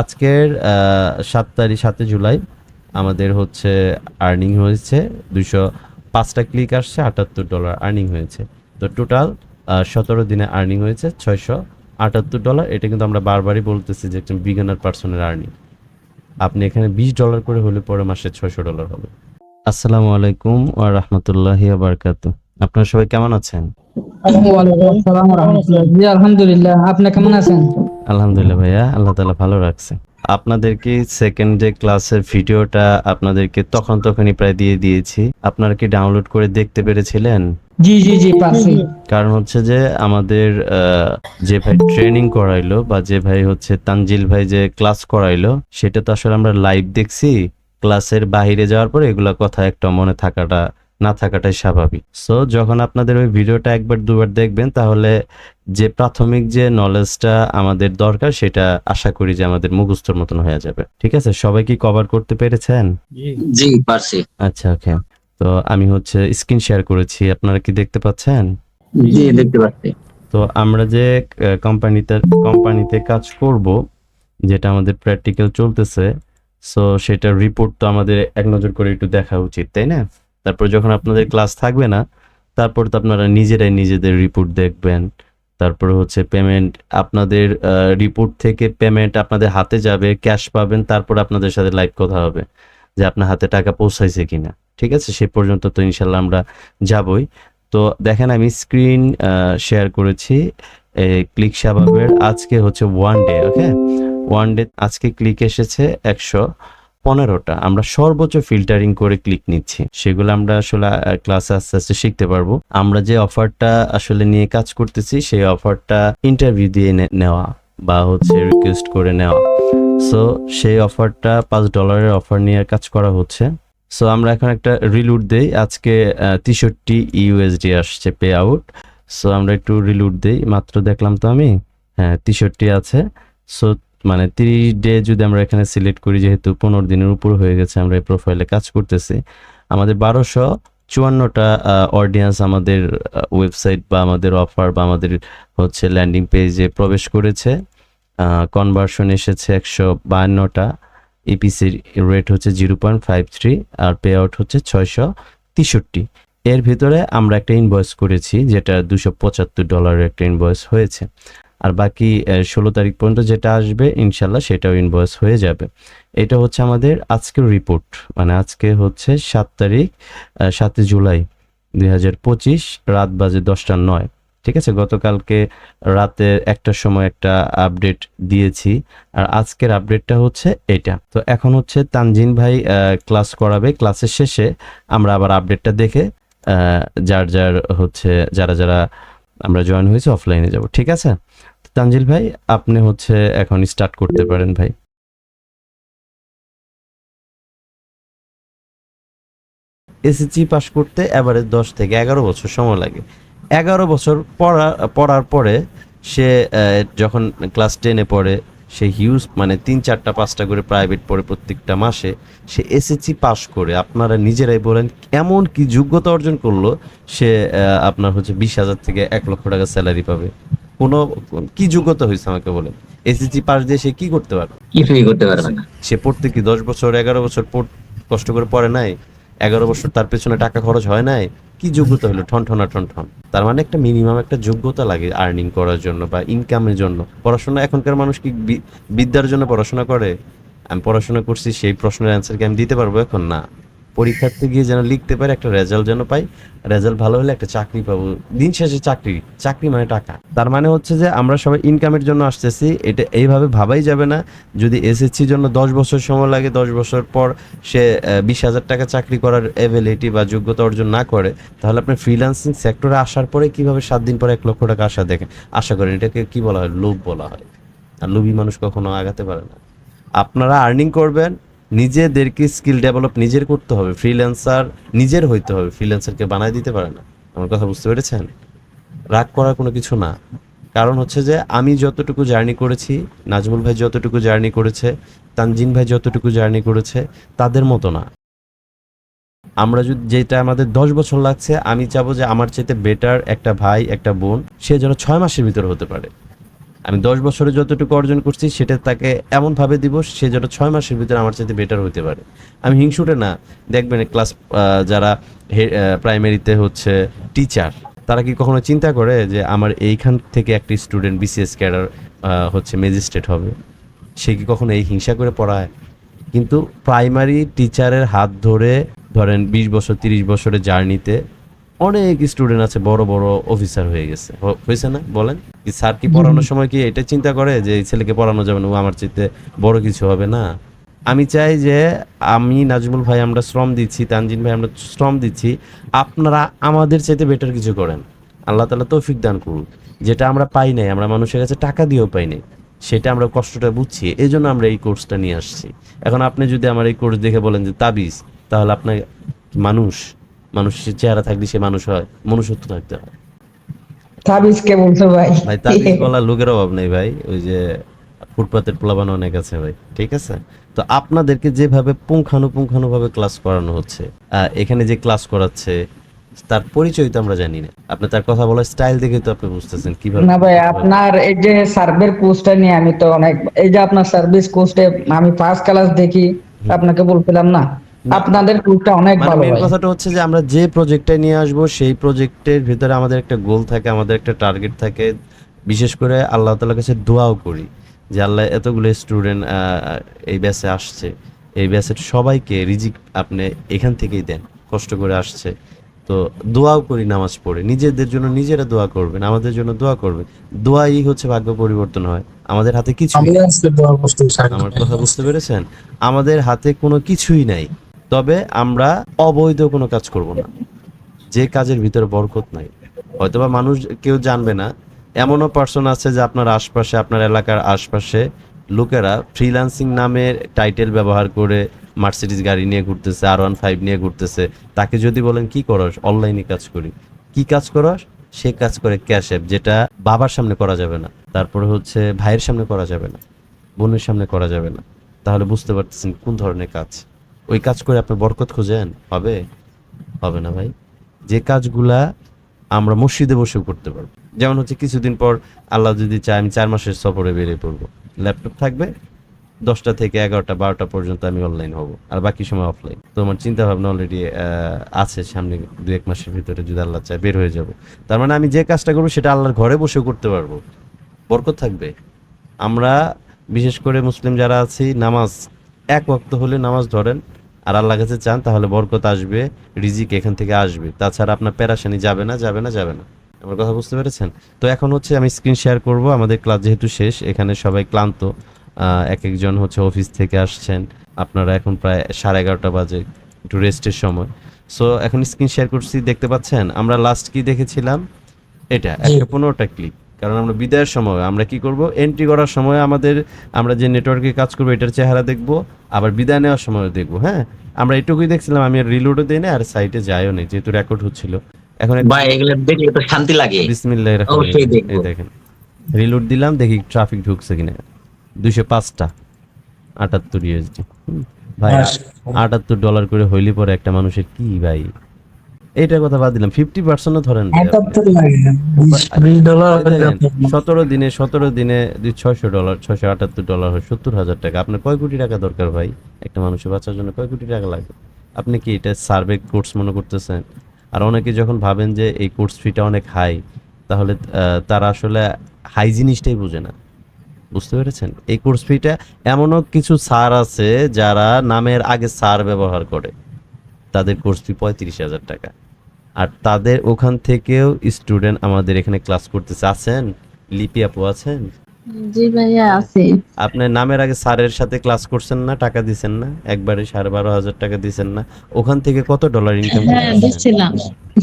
আজকের সাত তারিখ সাতই জুলাই আমাদের হচ্ছে আর্নিং হয়েছে দুশো পাঁচটা ক্লিক আসছে, আটাত্তর ডলার আর্নিং হয়েছে। তো টোটাল সতেরো দিনে আর্নিং হয়েছে ছয়শো আটাত্তর ডলার এটা কিন্তু আমরা বারবারই বলতেছি যে একজন বিগিনার পার্সনের আর্নিং আপনি এখানে বিশ ডলার করে হলে পরে মাসে ছয়শো ডলার হবে। আসসালামু আলাইকুম ওয়া রাহমাতুল্লাহি ওয়া আপনারা সবাই কেমন আছেন? আলহামদুলিল্লাহ। আপনি কেমন আছেন? আলহামদুলিল্লাহ ভাইয়া আল্লাহ তাআলা ভালো রাখছে। আপনাদেরকে সেকেন্ড যে ক্লাসের ভিডিওটা আপনাদেরকে তখন তখনই প্রায় দিয়ে দিয়েছি। আপনারা কি ডাউনলোড করে দেখতে পেরেছিলেন? জি জি জি পারছি। কারণ হচ্ছে যে আমাদের যে ভাই ট্রেনিং করাইলো বা যে ভাই হচ্ছে তানজিল ভাই যে ক্লাস করাইলো সেটা তো আসলে আমরা লাইভ দেখছি। ক্লাসের বাইরে যাওয়ার পরে এগুলা কথা একটা মনে থাকাটা না থাকাটাই স্বাভাবিক। সো যখন আপনাদের ওই ভিডিওটা একবার দুবার দেখবেন তাহলে যে প্রাথমিক যে নলেজটা আমাদের দরকার সেটা আশা করি যে আমাদের মুখস্থর মতন হয়ে যাবে। ঠিক আছে? সবাই কি কভার করতে পেরেছেন? জি পারছি। আচ্ছা ওকে তো আমি হচ্ছে স্ক্রিন শেয়ার করেছি। আপনারা কি দেখতে পাচ্ছেন? জি দেখতে পাচ্ছি। তো আমরা যে কোম্পানিতে কোম্পানিতে কাজ করব যেটা আমাদের প্র্যাকটিক্যাল চলতেছে সো সেটার রিপোর্ট তো আমাদের এক নজর করে একটু দেখা উচিত তাই না? তারপর যখন আপনাদের ক্লাস থাকবে না, তারপর তো আপনারা নিজেরাই নিজেদের রিপোর্ট দেখবেন। তারপর হচ্ছে পেমেন্ট আপনাদের রিপোর্ট থেকে পেমেন্ট আপনাদের হাতে যাবে ক্যাশ পাবেন, তারপর আপনাদের সাথে লাইভ কথা হবে যে আপনার হাতে টাকা পৌঁছাইছে কিনা। ঠিক আছে? সে পর্যন্ত তো ইনশাল্লাহ আমরা যাবই। তো দেখেন আমি স্ক্রিন শেয়ার করেছি। ক্লিক শাবাবের আজকে হচ্ছে one day okay one day আজকে ক্লিক এসেছে একশো। পনেরোটা। আমরা সর্বোচ্চ ফিল্টারিং করে ক্লিক নিচ্ছি। সেগুলো আমরা আসলে ক্লাসে আস্তে আস্তে শিখতে পারব। আমরা যে অফারটা আসলে নিয়ে কাজ করতেছি, সেই অফারটা ইন্টারভিউ দিয়ে নেওয়া বা হচ্ছে রিকোয়েস্ট করে নেওয়া। সো সেই অফারটা পাঁচ ডলারের অফার নিয়ে কাজ করা হচ্ছে। সো আমরা এখন একটা রিলুট দেই। আজকে তেষট্টি ইউএসডি আসছে পে আউট সো আমরা একটু রিলুট দেই। মাত্র দেখলাম তো আমি? হ্যাঁ তেষট্টি আছে। সো মানে তিরিশ ডে যদি আমরা এখানে সিলেক্ট করি, যেহেতু পনেরো দিনের উপর হয়ে গেছে, আমরা এই প্রোফাইলে কাজ করতেছি। আমাদের বারোশো চুয়ান্নটা অডিয়েন্স আমাদের ওয়েবসাইট বা আমাদের অফার বা আমাদের হচ্ছে ল্যান্ডিং পেজে প্রবেশ করেছে। কনভার্সন এসেছে একশো বায়ান্নটা ইপিসির রেট হচ্ছে জিরো পয়েন্ট ফাইভ থ্রি আর পে আউট হচ্ছে ছয়শো তেষট্টি। এর ভিতরে আমরা একটা ইনভয়েস করেছি, যেটা দুশো পঁচাত্তর ডলারের একটা ইনভয়েস হয়েছে। আর বাকি ষোলো তারিখ পর্যন্ত যেটা আসবে, ইনশাল্লাহ সেটাও ইনভয়েস হয়ে যাবে। এটা হচ্ছে আমাদের আজকের রিপোর্ট মানে আজকে হচ্ছে সাত তারিখ সাতই জুলাই দুই হাজার পঁচিশ, রাত বাজে দশটা নয়। ঠিক আছে? গতকালকে রাতে একটার সময় একটা আপডেট দিয়েছি, আর আজকের আপডেটটা হচ্ছে এটা। তো এখন হচ্ছে তানজিন ভাই ক্লাস করাবে ক্লাসের শেষে আমরা আবার আপডেটটা দেখে যার যার হচ্ছে, যারা যারা আমরা জয়েন হয়েছি অফলাইনে যাব। ঠিক আছে? তানজিল ভাই, আপনি হচ্ছে এখন স্টার্ট করতে পারেন ভাই। এসএসসি পাস করতে এভারেজ দশ থেকে এগারো বছর সময় লাগে। এগারো বছর পড়া, পড়ার পরে সে যখন ক্লাস টেনে পড়ে, সে হিউজ মানে তিন চারটা, পাঁচটা করে প্রাইভেট পড়ে প্রত্যেকটা মাসে, সে এসএসসি পাস করে। আপনারা নিজেরাই বলেন এমন কি যোগ্যতা অর্জন করল, সে আপনার হচ্ছে বিশ হাজার থেকে এক লক্ষ টাকা স্যালারি পাবে। কোনো কি যোগ্যতা হয়েছে আমাকে বলেন? এসএসসি পাস দিয়ে সে কি করতে পারবে? কিছুই করতে পারবে না। সে পড়তে কি দশ বছর এগারো বছর কষ্ট করে পড়ে নাই? এগারো বছর তার পেছনে টাকা খরচ হয় নাই? কি যোগ্যতা হলো? ঠন ঠনা ঠন ঠন। তার মানে একটা মিনিমাম একটা যোগ্যতা লাগে আর্নিং করার জন্য বা ইনকামের জন্য। পড়াশোনা এখনকার মানুষ কি বিদ্যার জন্য পড়াশোনা করে? আমি পড়াশোনা করছি সেই প্রশ্নের অ্যান্সার কি আমি দিতে পারব এখন? না। পরীক্ষার্থে গিয়ে যেন লিখতে পারে, একটা রেজাল্ট যেন পাই। রেজাল্ট ভালো হলে একটা চাকরি পাবো। দিন শেষে চাকরি। চাকরি মানে টাকা। তার মানে হচ্ছে যে আমরা সবাই ইনকামের জন্য আসতেছি। এটা এইভাবে ভাবাই যাবে না। যদি এসএসসির জন্য দশ বছর সময় লাগে, দশ বছর পর সে বিশ হাজার টাকা চাকরি করার এবিলিটি বা যোগ্যতা অর্জন না করে, তাহলে আপনি ফ্রিল্যান্সিং সেক্টরে আসার পরে কীভাবে সাত দিন পরে এক লক্ষ টাকা আশা দেখেন? আশা করেন এটাকে কি বলা হয়? লোভ বলা হয়। আর লোভী মানুষ কখনো আগাতে পারে না। আপনারা আর্নিং করবেন নিজেদেরকে স্কিল ডেভেলপ নিজের করতে হবে ফ্রিল্যান্সার নিজের হইতে হবে ফ্রিল্যান্সারকে বানায় দিতে পারে না। আমার কথা বুঝতে পেরেছেন? রাগ করার কোনো কিছু না। কারণ হচ্ছে যে, আমি যতটুকু জার্নি করেছি, নাজমুল ভাই যতটুকু জার্নি করেছে, তানজিন ভাই যতটুকু জার্নি করেছে, তাদের মতো না। আমরা যদি, যেটা আমাদের দশ বছর লাগছে, আমি চাবো যে আমার চাইতে বেটার একটা ভাই, একটা বোন, সে যেন ছয় মাসের ভিতরে হতে পারে। আমি দশ বছরে যতটুকু অর্জন করছি, সেটা তাকে এমনভাবে দিব, সে যেন ছয় মাসের ভিতরে আমার চাইতে বেটার হতে পারে। আমি হিংসুটে না। দেখবেন ক্লাস যারা প্রাইমারিতে হচ্ছে টিচার তারা কি কখনো চিন্তা করে যে আমার এইখান থেকে একটি স্টুডেন্ট বিসিএস ক্যাডার হচ্ছে ম্যাজিস্ট্রেট হবে? সে কি কখনো এই হিংসা করে পড়ায়? কিন্তু প্রাইমারি টিচারের হাত ধরে ধরেন বিশ বছর, তিরিশ বছরের জার্নিতে অনেক স্টুডেন্ট আছে বড় বড় অফিসার হয়ে গেছে। হয়েছে না? বলেন। কি স্যার কি পড়ানোর সময় কি এটা চিন্তা করে যে এই ছেলেকে পড়ানো যাবে না? ও আমার চাইতে বড় কিছু হবে না। আমি চাই যে আমি নাজমুল ভাই আমরা শ্রম দিচ্ছি তানজিন ভাই আমরা শ্রম দিচ্ছি। আপনারা আমাদের চাইতে বেটার কিছু করেন। আল্লাহ তালা তৌফিক দান করুন যেটা আমরা পাই নাই আমরা মানুষের কাছে টাকা দিয়েও পাই নাই সেটা আমরা কষ্টটা বুঝছি। এই জন্য আমরা এই কোর্সটা নিয়ে আসছি। এখন আপনি যদি আমার এই কোর্স দেখে বলেন যে তাবিজ তাহলে আপনার মানুষ মানুষের চেহারা থাকলে সে মানুষ হয় মনুষ্যত্ব থাকতে হয়। তাবিজ কে বলছো ভাই? ভাই তাবিজ বলা লোকের অভাব নেই ভাই ওই যে ফুটপাতের প্লাবান অনেক আছে ভাই ঠিক আছে? তো আপনাদেরকে যেভাবে ক্লাস করানো হচ্ছে এখানে যে ক্লাস করাচ্ছে তার পরিচয় তো আমরা জানি না। আপনি তার কথা বলার স্টাইল দেখে তো আপনি বুঝতেছেন কীভাবে না ভাই আপনার এই যে সার্ভের কোর্সটা নিয়ে আমি তো অনেক এই যে আপনার সার্ভিস কোর্সটা আমি ফার্স্ট ক্লাস দেখি আপনাকে বলছিলাম না? আপনাদের কোর্সটা অনেক মানে ভালো মেন কথাটা হচ্ছে যে আমরা যে প্রজেক্টটা নিয়ে আসব সেই প্রজেক্টের ভিতরে আমাদের একটা গোল থাকে আমাদের একটা টার্গেট থাকে। বিশেষ করে আল্লাহ তালার কাছে দোয়াও করি যে আল্লাহ এতগুলো স্টুডেন্ট এই ব্যাচে আসছে। এই ব্যাচের সবাইকে রিজিক আপনি এখান থেকেই দেন কষ্ট করে আসছে। তো দোয়াও করি নামাজ পড়ে। নিজেদের জন্য নিজেরা দোয়া করবেন আমাদের জন্য দোয়া করবেন। দোয়াই হচ্ছে ভাগ্য পরিবর্তন হয়। আমাদের হাতে কিছু আমার কথা বুঝতে পেরেছেন? আমাদের হাতে কোনো কিছুই নাই। তবে আমরা অবৈধ কোনো কাজ করব না। যে কাজের ভিতরে বরকত নাই। হয়তোবা মানুষ কেউ জানবে না, এমনও পার্সন আছে যে আপনার আশপাশে, আপনার এলাকার আশপাশে লোকেরা ফ্রিল্যান্সিং নামের টাইটেল ব্যবহার করে মার্সিডিস গাড়ি নিয়ে ঘুরতেছে আর ওয়ান ফাইভ নিয়ে ঘুরতেছে। তাকে যদি বলেন, কি করস? অনলাইনে কাজ করি। কি কাজ করস? সে কাজ করে ক্যাশ অ্যাপ যেটা বাবার সামনে করা যাবে না। তারপরে হচ্ছে ভাইয়ের সামনে করা যাবে না, বোনের সামনে করা যাবে না। তাহলে বুঝতে পারতেছেন কোন ধরনের কাজ। ওই কাজ করে আপনি বরকত খুঁজেন? হবে? হবে না ভাই। যে কাজগুলা আমরা মসজিদে বসেও করতে পারব। যেমন হচ্ছে কিছুদিন পর আল্লাহ যদি চায় আমি চার মাসের সফরে বেরিয়ে পড়ব। ল্যাপটপ থাকবে, দশটা থেকে এগারোটা, বারোটা পর্যন্ত আমি অনলাইন হব। আর বাকি সময় অফলাইন তো আমার চিন্তা ভাবনা অলরেডি আছে সামনে দু এক মাসের ভিতরে যদি আল্লাহ চায় বের হয়ে যাব। তার মানে আমি যে কাজটা করব সেটা আল্লাহর ঘরে বসেও করতে পারব। বরকত থাকবে। আমরা, বিশেষ করে মুসলিম যারা আছি, নামাজ, এক ওয়াক্ত হলে নামাজ ধরেন আর আল্লাহ কাছে চান তাহলে বরকত আসবে রিজিক এখান থেকে আসবে। তাছাড়া আপনার প্যারাশানি যাবে না যাবে না যাবে না। আমার কথা বুঝতে পেরেছেন? তো এখন হচ্ছে আমি স্ক্রিন শেয়ার করব আমাদের ক্লাস যেহেতু শেষ এখানে সবাই ক্লান্ত। এক একজন হচ্ছে অফিস থেকে আসছেন আপনারা এখন প্রায় সাড়ে এগারোটা বাজে একটু রেস্টের সময়। সো এখন স্ক্রিন শেয়ার করছি দেখতে পাচ্ছেন? আমরা লাস্ট কি দেখেছিলাম? এটা একশো পনেরোটা ক্লিক কারণ আমরা বিদায়ের সময় আমরা কি করব? এন্ট্রি করার সময় আমাদের আমরা যে নেটওয়ার্কে কাজ করব এটার চেহারা দেখব আবার বিদায় নেওয়ার সময় দেখব হ্যাঁ? আমরা এটুকুই দেখছিলাম আমি আর রিলোডও দিই না আর সাইটে যাইও নেই যেহেতু রেকর্ড হচ্ছিল। এখন একটা- দেখলে তো শান্তি লাগে। বিসমিল্লাহির রহমানির। এই দেখেন রিলোড দিলাম দেখি ট্রাফিক ঢুকছে কিনা। দুইশো পাঁচটা আটাত্তর ইউএসডি ভাই হ্যাঁ। আটাত্তর ডলার করে হইলে পরে একটা মানুষের কি ভাই? এইটার কথা বাদ দিলাম। ফিফটি পার্সেন্টও ধরেন ডলার সতেরো দিনে সতেরো দিনে ছয়শো ডলার ছয়শো আটাত্তর ডলার হয় সত্তর হাজার টাকা। আপনার কয় কোটি টাকা দরকার ভাই? একটা মানুষের বাঁচার জন্য কয় কোটি টাকা লাগবে আপনি কি এটা সার্ভে কোর্স মনে করতেছেন? আর অনেকে যখন ভাবেন যে এই কোর্স ফিটা অনেক হাই তাহলে তারা আসলে হাই জিনিসটাই বোঝে না। বুঝতে পেরেছেন? এই কোর্স ফিটা এমনও কিছু স্যার আছে যারা নামের আগে স্যার ব্যবহার করে। তাদের কোর্স ফি পঁয়ত্রিশ হাজার টাকা। আর তাদের ওখান থেকেও স্টুডেন্ট আমাদের এখানে ক্লাস করতেছে। আছেন? লিপি আপু আছেন? জি ভাইয়া আছে। আপনার নামের আগে স্যারের সাথে ক্লাস করছেন না টাকা দিছেন না? একবারে সাড়ে বারো হাজার টাকা দিছেন না? ওখান থেকে কত ডলার ইনকাম হ্যাঁ দিচ্ছিলাম।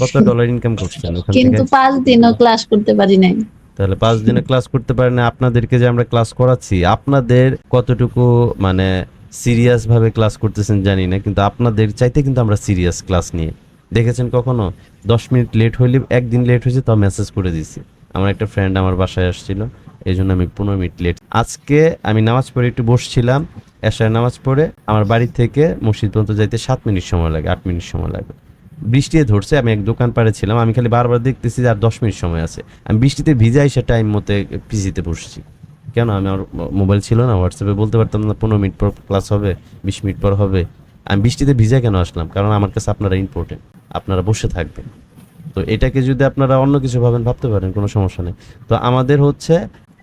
কত ডলার ইনকাম করছেন ওখান থেকে? কিন্তু পাঁচ দিনও ক্লাস করতে পারি নাই। তাহলে পাঁচ দিনে ক্লাস করতে পারেন না আপনাদেরকে যে আমরা ক্লাস করাচ্ছি আপনাদের কতটুকু মানে সিরিয়াস ভাবে ক্লাস করতেছেন জানি না কিন্তু আপনাদের চাইতে কিন্তু আমরা সিরিয়াস ক্লাস নিয়ে দেখেছেন কখনো? দশ মিনিট লেট হইলে, একদিন লেট হয়েছে, তাও মেসেজ করে দিছি। আমার একটা ফ্রেন্ড আমার বাসায় আসছিল, এই জন্য আমি পনেরো মিনিট লেট আজকে আমি নামাজ পড়ে একটু বসছিলাম এশার নামাজ পড়ে, আমার বাড়ি থেকে মসজিদ পর্যন্ত যাইতে সাত মিনিট সময় লাগে, আট মিনিট সময় লাগে। বৃষ্টি ধরছে, আমি এক দোকান পাড়ে ছিলাম, আমি খালি বারবার দেখতেছি যে আর দশ মিনিট সময় আছে। আমি বৃষ্টিতে ভিজাই সে টাইম মতে পিজিতে বসছি। কেন? আমি আমার মোবাইল ছিল না হোয়াটসঅ্যাপে বলতে পারতাম না, পনেরো মিনিট পর ক্লাস হবে, বিশ মিনিট পর হবে। আমি বৃষ্টিতে ভিজা কেন আসলাম? কারণ আমার কাছে আপনারা ইম্পর্টেন্ট আপনারা বসে থাকবেন। তো এটাকে যদি আপনারা অন্য কিছু ভাবেন, ভাবতে পারেন, কোনো সমস্যা নেই। তো আমাদের হচ্ছে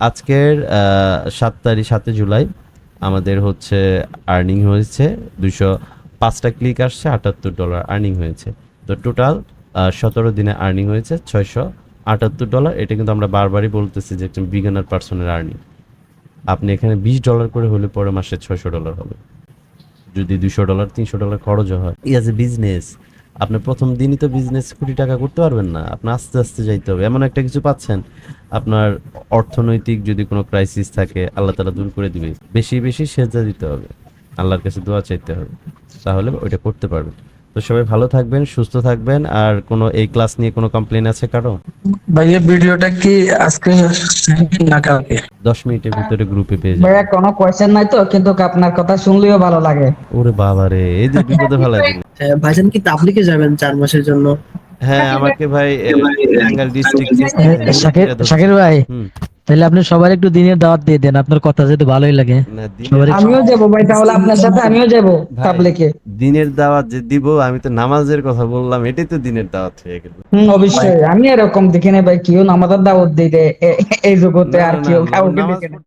আজকের সাত তারিখ সাতই জুলাই, আমাদের হচ্ছে আর্নিং হয়েছে দুইশো পাঁচটা ক্লিক আসছে, আটাত্তর ডলার আর্নিং হয়েছে। তো টোটাল সতেরো দিনে আর্নিং হয়েছে ছয়শো আটাত্তর ডলার এটা কিন্তু আমরা বারবারই বলতেছি যে একজন বিগানার পার্সনের আর্নিং আপনি এখানে বিশ ডলার করে হলে পরে মাসে ছয়শো ডলার হবে। যদি দুশো ডলার, তিনশো ডলার খরচও হয়। ইয়াজ এ বিজনেস আপনি প্রথম দিনই তো বিজনেস কোটি টাকা করতে পারবেন না। আপনি আস্তে আস্তে যাইতে হবে। এমন একটা কিছু পাচ্ছেন। আপনার অর্থনৈতিক যদি কোনো ক্রাইসিস থাকে, আল্লাহ তালা দূর করে দিবে। বেশি বেশি সেজা দিতে হবে। আল্লাহর কাছে দোয়া চাইতে হবে। তাহলে ওইটা করতে পারবেন। তো সবাই ভালো থাকবেন সুস্থ থাকবেন। আর কোনো এই ক্লাস নিয়ে কোনো কমপ্লেন আছে কারও? ভাইয়া ভিডিওটা কি আজকে না কালকে? দশ মিনিটের ভিতরে গ্রুপে পেয়ে যাবেন। ভাইয়া কোনো কোয়েশ্চেন নাই তো কিন্তু আপনার কথা শুনলেও ভালো লাগে। ওরে বাবা রে এই যে বিপদে ফেলা দিল। হ্যাঁ, ভাইজান কি তাবলিকে যাবেন চার মাসের জন্য? হ্যাঁ আমাকে ভাই টাঙ্গাইল ডিস্ট্রিক্ট শাকির শাকির ভাই। হুম। তাহলে আপনি সবার একটু দিনের দাওয়াত দিয়ে দেন আপনার কথা যেহেতু ভালোই লাগে। আমিও যাব ভাই তাহলে আপনার সাথে আমিও যাব পাবলিকে তাবলিকে দিনের দাওয়াত যে দিব আমি তো নামাজের কথা বললাম এটাই তো দিনের দাওয়াত হয়ে গেল। হুম অবশ্যই। আমি এরকম দেখি না ভাই কেউ নামাজের দাওয়াত দিতে এই জগতে আর কেউ কাউকে দেখি দেখে না।